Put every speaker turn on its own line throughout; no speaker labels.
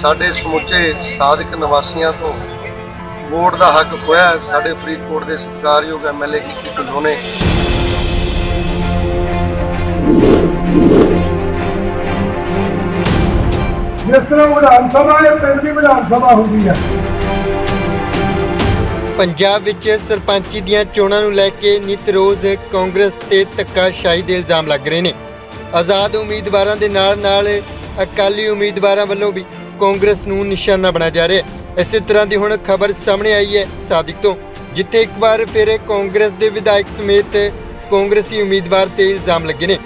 ਸਾਡੇ ਸਮੁੱਚੇ ਸਾਧਕ ਨਿਵਾਸੀਆਂ ਤੋਂ ਵੋਟ ਦਾ ਹੱਕ ਖੋਇਆ। ਸਾਡੇ ਫਰੀਦਕੋਟ ਦੇ ਸਤਿਕਾਰਯੋਗ ਐਮਐਲਏ ਕੀ ਢਿੱਲੋਂ ਨੇ।
ਜਿਸ ਤਰ੍ਹਾਂ ਵਿਧਾਨ ਸਭਾ ਇਹ ਪਿੰਡ ਦੀ ਵਿਧਾਨ ਸਭਾ ਹੁੰਦੀ ਹੈ।
ਪੰਜਾਬ ਵਿੱਚ ਸਰਪੰਚੀ ਦੀਆਂ ਚੋਣਾਂ ਨੂੰ ਲੈ ਕੇ ਨਿਤ ਰੋਜ਼ ਕਾਂਗਰਸ ਤੇ ਧੱਕਾਸ਼ਾਹੀ ਦੇ ਇਲਜ਼ਾਮ ਲੱਗ ਰਹੇ ਨੇ। ਆਜ਼ਾਦ ਉਮੀਦਵਾਰਾਂ ਦੇ ਨਾਲ ਨਾਲ ਅਕਾਲੀ ਉਮੀਦਵਾਰਾਂ ਵੱਲੋਂ ਵੀ ਕਾਂਗਰਸ ਨੂੰ ਨਿਸ਼ਾਨਾ ਬਣਾਇਆ ਜਾ ਰਿਹਾ ਹੈ। ਇਸੇ ਤਰ੍ਹਾਂ ਦੀ ਹੁਣ ਖਬਰ ਸਾਹਮਣੇ ਆਈ ਹੈ ਸਾਦਿਕ ਤੋਂ ਜਿੱਥੇ ਇੱਕ ਵਾਰ ਫਿਰ ਕਾਂਗਰਸ ਦੇ ਵਿਧਾਇਕ ਸਮੇਤ ਕਾਂਗਰਸੀ ਉਮੀਦਵਾਰ ਤੇ ਇਲਜ਼ਾਮ ਲੱਗੇ ਨੇ।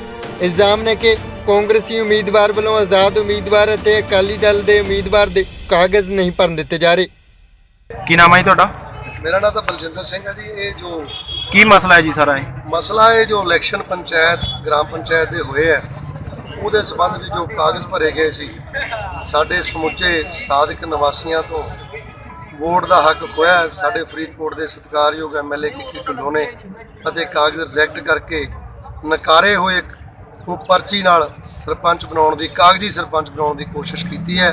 ਇਲਜ਼ਾਮ ਨੇ ਕਿ ਕਾਂਗਰਸੀ ਉਮੀਦਵਾਰ ਵੱਲੋਂ ਆਜ਼ਾਦ ਉਮੀਦਵਾਰ ਅਤੇ ਅਕਾਲੀ ਦਲ ਦੇ ਉਮੀਦਵਾਰ ਦੇ ਕਾਗਜ਼ ਨਹੀਂ ਭਰਨ ਦਿੱਤੇ ਜਾ ਰਹੇ।
ਕੀ ਨਾਮ ਹੈ ਤੁਹਾਡਾ?
ਮੇਰਾ ਨਾਮ ਤਾਂ ਬਲਜਿੰਦਰ ਸਿੰਘ ਹੈ ਜੀ ਇਹ ਜੋ
ਕੀ ਮਸਲਾ ਹੈ ਜੀ ਸਾਰਾ ਇਹ?
ਮਸਲਾ ਇਹ ਜੋ ਇਲੈਕਸ਼ਨ ਪੰਚਾਇਤ ਗ੍ਰਾਮ ਪੰਚਾਇਤ ਦੇ ਹੋਏ ਹੈ ਉਹਦੇ ਸਬੰਧ ਵਿੱਚ ਜੋ ਕਾਗਜ਼ ਭਰੇ ਗਏ ਸੀ, ਸਾਡੇ ਸਮੁੱਚੇ ਸਾਧਕ ਨਿਵਾਸੀਆਂ ਤੋਂ ਵੋਟ ਦਾ ਹੱਕ ਖੋਇਆ ਸਾਡੇ ਫਰੀਦਕੋਟ ਦੇ ਸਤਿਕਾਰਯੋਗ ਐਮਐਲਏ ਕਿੱਕੀ ਢਿੱਲੋਂ ਨੇ ਅਤੇ ਕਾਗਜ਼ ਰਿਜੈਕਟ ਕਰਕੇ ਨਕਾਰੇ ਹੋਏ ਇੱਕ ਪਰਚੀ ਨਾਲ ਸਰਪੰਚ ਬਣਾਉਣ ਦੀ, ਕਾਗਜ਼ੀ ਸਰਪੰਚ ਬਣਾਉਣ ਦੀ ਕੋਸ਼ਿਸ਼ ਕੀਤੀ ਹੈ,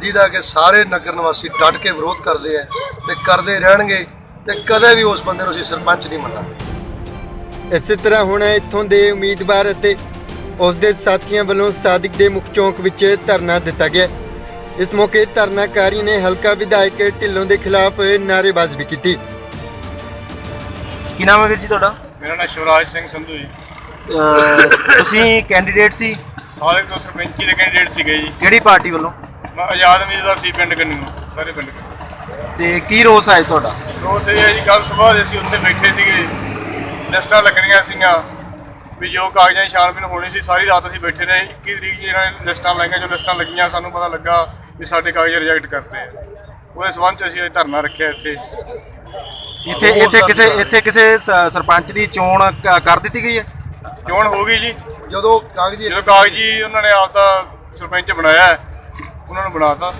ਜਿਹਦਾ ਕਿ ਸਾਰੇ ਨਗਰ ਨਿਵਾਸੀ ਡਟ ਕੇ ਵਿਰੋਧ ਕਰਦੇ ਹੈ ਤੇ ਕਰਦੇ ਰਹਿਣਗੇ ਤੇ ਕਦੇ ਵੀ ਉਸ ਬੰਦੇ ਨੂੰ ਅਸੀਂ ਸਰਪੰਚ ਨਹੀਂ ਮੰਨਾਂਗੇ।
ਇਸੇ ਤਰ੍ਹਾਂ ਹੁਣ ਇੱਥੋਂ ਦੇ ਉਮੀਦਵਾਰ ਅਤੇ ਉਸ ਦੇ ਸਾਥੀਆਂ ਵੱਲੋਂ ਸਾਦਿਕ ਦੇ ਮੁੱਖ ਚੌਂਕ ਵਿੱਚ ਧਰਨਾ ਦਿੱਤਾ ਗਿਆ। ਇਸ ਮੌਕੇ ਧਰਨਾਕਾਰੀ ਨੇ ਹਲਕਾ ਵਿਧਾਇਕ ਢਿੱਲੋਂ ਦੇ ਖਿਲਾਫ ਨਾਅਰੇਬਾਜ਼ੀ ਵੀ ਕੀਤੀ।
ਕੀ ਨਾਮ ਹੈ ਵੀਰ ਜੀ ਤੁਹਾਡਾ?
ਮੇਰਾ ਨਾਮ ਸ਼ਿਵਰਾਜ ਸਿੰਘ ਸੰਧੂ ਜੀ।
ਅਹ ਤੁਸੀਂ ਕੈਂਡੀਡੇਟ ਸੀ?
ਹਾਲੇ ਤੋਂ ਸਰਪੰਚੀ ਦੇ ਕੈਂਡੀਡੇਟ ਸੀਗੇ ਜੀ।
ਕਿਹੜੀ ਪਾਰਟੀ ਵੱਲੋਂ?
ਮੈਂ ਆਜ਼ਾਦ ਉਮੀਦਵਾਰ ਸੀ ਪਿੰਡ ਕੰਨੂ ਸਾਰੇ ਪਿੰਡ ਕੰਨੂ
ਤੇ ਕੀ ਰੋਸ ਹੈ ਤੁਹਾਡਾ?
ਰੋਜ਼ ਇਹ ਹੈ ਜੀ ਕੱਲ ਸਵੇਰ ਅਸੀਂ ਉੱਥੇ ਬੈਠੇ ਸੀਗੇ ਲਿਸਟਾਂ ਲੱਗਣੀਆਂ ਸੀਗੀਆਂ। ਵੀ ਜੋ ਕਾਗਜ਼ਾਂ ਦੀ ਛਾਣਬੀਨ ਹੋਣੀ ਸੀ ਸਾਰੀ ਰਾਤ ਅਸੀਂ ਬੈਠੇ ਰਹੇ। 21 ਤਰੀਕ ਨੂੰ ਇਹਨਾਂ ਨੇ ਲਿਸਟਾਂ ਲਾਈਆਂ ਜੋ ਲਿਸਟਾਂ ਲੱਗੀਆਂ ਸਾਨੂੰ ਪਤਾ ਲੱਗਾ ਵੀ ਸਾਡੇ ਕਾਗਜ਼ ਰਿਜੈਕਟ ਕਰਤੇ ਆ। ਉਹਦੇ ਸਬੰਧ ਚ ਅਸੀਂ ਇਹ ਧਰਨਾ ਰੱਖਿਆ ਇੱਥੇ।
ਇੱਥੇ ਇੱਥੇ ਕਿਸੇ ਇੱਥੇ ਕਿਸੇ ਸ- ਸਰਪੰਚ ਦੀ ਚੋਣ ਕ- ਕਰ ਦਿੱਤੀ ਗਈ ਹੈ?
ਚੋਣ ਹੋ ਗਈ ਜੀ।
ਜਦੋਂ ਕਾਗਜ਼ੀ
ਜਦੋਂ ਕਾਗਜ਼ੀ ਉਹਨਾਂ ਨੇ ਆਪਦਾ ਸਰਪੰਚ ਬਣਾਇਆ ਹੈ, ਉਹਨਾਂ ਨੂੰ ਬਣਾਤਾ।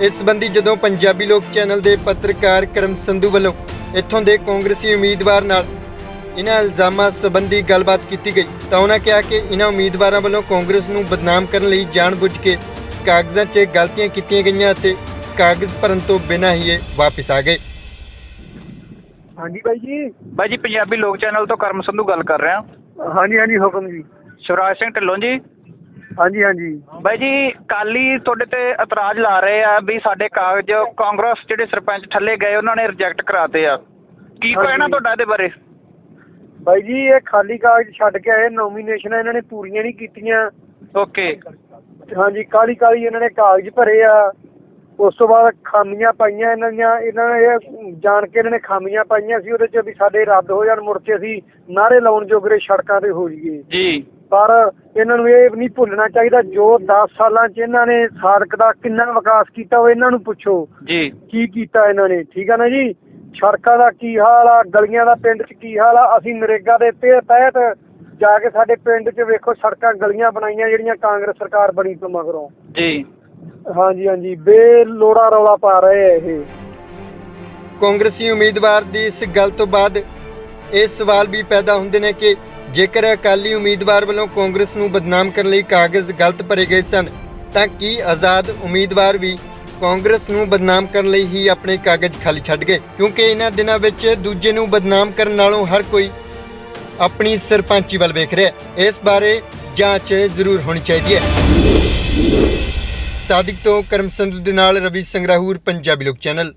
ਇਸ ਸੰਬੰਧੀ ਜਦੋਂ ਪੰਜਾਬੀ ਲੋਕ ਚੈਨਲ ਦੇ ਪੱਤਰਕਾਰ ਕਰਮ ਸੰਧੂ ਵੱਲੋਂ ਇੱਥੋਂ ਦੇ ਕਾਂਗਰਸੀ ਉਮੀਦਵਾਰ ਨਾਲ ਇਹਨਾਂ ਇਲਜ਼ਾਮਾਂ ਸੰਬੰਧੀ ਗੱਲਬਾਤ ਕੀਤੀ ਗਈ ਤਾਂ ਉਹਨਾਂ ਕਿਹਾ ਕਿ ਇਹਨਾਂ ਉਮੀਦਵਾਰਾਂ ਵੱਲੋਂ ਕਾਂਗਰਸ ਨੂੰ ਬਦਨਾਮ ਕਰਨ ਲਈ ਜਾਣਬੁੱਝ ਕੇ ਕਾਗਜ਼ਾਂ 'ਚ ਗਲਤੀਆਂ ਕੀਤੀਆਂ ਗਈਆਂ ਅਤੇ ਕਾਗਜ਼ ਭਰਨ ਤੋਂ ਬਿਨਾਂ ਹੀ ਇਹ ਵਾਪਸ ਆ ਗਏ।
ਹਾਂਜੀ ਬਾਈ ਜੀ।
ਬਾਈ ਜੀ ਪੰਜਾਬੀ ਲੋਕ ਚੈਨਲ ਤੋਂ ਕਰਮ ਸੰਧੂ ਗੱਲ ਕਰ ਰਿਹਾ
ਹਾਂਜੀ ਹਾਂਜੀ ਹੁਕਮ ਜੀ।
ਸ਼ਿਵਰਾਜ ਸਿੰਘ ਢਿੱਲੋਂ ਜੀ।
ਹਾਂਜੀ ਹਾਂਜੀ।
ਬਾਈ ਜੀ ਕਾਲੀ ਤੁਹਾਡੇ ਤੇ ਇਤਰਾਜ਼ ਲਾ ਰਹੇ ਆ ਵੀ ਸਾਡੇ ਕਾਗਜ਼ ਕਾਂਗਰਸ ਜਿਹੜੇ ਸਰਪੰਚ ਥੱਲੇ ਗਏ ਉਹਨਾਂ ਨੇ ਰਿਜੈਕਟ ਕਰਾਤੇ ਆ। ਕੀ। ਕਹਿਣਾ ਤੁਹਾਡਾ ਇਹਦੇ ਬਾਰੇ?
ਬਾਈ ਜੀ ਇਹ ਖਾਲੀ ਕਾਗਜ਼ ਛੱਡ ਕੇ ਆਏ ਨੋਮੀਨੇਸ਼ਨ ਇਹਨਾਂ ਨੇ ਪੂਰੀਆਂ ਨਹੀਂ ਕੀਤੀਆਂ।
ਓਕੇ
ਹਾਂਜੀ ਕਾਲੀ ਕਾਲੀ ਇਹਨਾਂ ਨੇ ਕਾਗਜ਼ ਭਰੇ ਆ। ਉਸ ਤੋਂ ਬਾਅਦ ਖਾਮੀਆਂ ਪਾਈਆਂ ਇਹਨਾਂ ਦੀਆਂ ਇਹਨਾਂ ਨੇ ਜਾਣ ਕੇ ਇਹਨਾਂ ਨੇ ਖਾਮੀਆਂ ਪਾਈਆਂ ਸੀ ਉਹਦੇ ਚ ਵੀ ਸਾਡੇ ਰੱਦ ਹੋ ਜਾਣ ਮੁੜ ਕੇ ਅਸੀਂ ਨਾਰੇ ਲਾਉਣ ਜੋਗਰੇ ਸੜਕਾਂ ਤੇ ਹੋ ਜਾਈਏ।
ਜੀ।
ਪਰ ਇਹਨਾਂ ਨੂੰ ਇਹ ਨਹੀਂ ਭੁੱਲਣਾ ਚਾਹੀਦਾ ਜੋ 10 ਸਾਲਾਂ 'ਚ ਇਹਨਾਂ ਨੇ ਸਾਰਕ ਦਾ ਕਿੰਨਾ ਵਿਕਾਸ ਕੀਤਾ ਉਹ ਇਹਨਾਂ ਨੂੰ ਪੁੱਛੋ।
ਜੀ।
ਕੀ ਕੀਤਾ ਇਹਨਾਂ ਨੇ ਠੀਕ ਆ ਨਾ ਜੀ? ਸੜਕਾਂ ਦਾ ਕੀ ਹਾਲ ਆ? ਗਲੀਆਂ ਦਾ ਪਿੰਡ 'ਚ ਕੀ ਹਾਲ ਆ? ਅਸੀਂ ਨਰੇਗਾ ਦੇ ਤੇ ਤਹਿਤ ਜਾ ਕੇ ਸਾਡੇ ਪਿੰਡ 'ਚ ਵੇਖੋ ਸੜਕਾਂ ਗਲੀਆਂ ਬਣਾਈਆਂ ਜਿਹੜੀਆਂ ਕਾਂਗਰਸ ਸਰਕਾਰ ਬਣੀ ਤੋਂ ਮਗਰੋਂ।
ਜੀ।
ਹਾਂਜੀ ਹਾਂਜੀ। ਬੇਲੋੜਾ ਰੌਲਾ ਪਾ ਰਹੇ ਆ ਇਹ।
ਕਾਂਗਰਸੀ ਉਮੀਦਵਾਰ ਦੀ ਇਸ ਗੱਲ ਤੋਂ ਬਾਅਦ ਇਹ ਸਵਾਲ ਵੀ ਪੈਦਾ ਹੁੰਦੇ ਨੇ ਕਿ ਜੇਕਰ ਅਕਾਲੀ ਉਮੀਦਵਾਰ ਵੱਲੋਂ ਕਾਂਗਰਸ ਨੂੰ ਬਦਨਾਮ ਕਰਨ ਲਈ ਕਾਗਜ਼ ਗਲਤ ਭਰੇ ਗਏ ਸਨ ਤਾਂ ਕੀ ਆਜ਼ਾਦ ਉਮੀਦਵਾਰ ਵੀ ਕਾਂਗਰਸ ਨੂੰ ਬਦਨਾਮ ਕਰਨ ਲਈ ਹੀ ਆਪਣੇ ਕਾਗਜ਼ ਖਾਲੀ ਛੱਡ ਗਏ, ਕਿਉਂਕਿ ਇਹਨਾਂ ਦਿਨਾਂ ਵਿੱਚ ਦੂਜੇ ਨੂੰ ਬਦਨਾਮ ਕਰਨ ਨਾਲੋਂ ਹਰ ਕੋਈ ਆਪਣੀ ਸਰਪੰਚੀ ਵੱਲ ਵੇਖ ਰਿਹਾ ਹੈ। ਇਸ ਬਾਰੇ ਜਾਂਚ ਜ਼ਰੂਰ ਹੋਣੀ ਚਾਹੀਦੀ ਹੈ। ਸਾਦਿਕ ਤੋਂ ਕਰਮ ਸੰਧੂ ਦੇ ਨਾਲ ਰਵੀ ਸੰਗਰਾਹੂਰ, ਪੰਜਾਬੀ ਲੋਕ ਚੈਨਲ।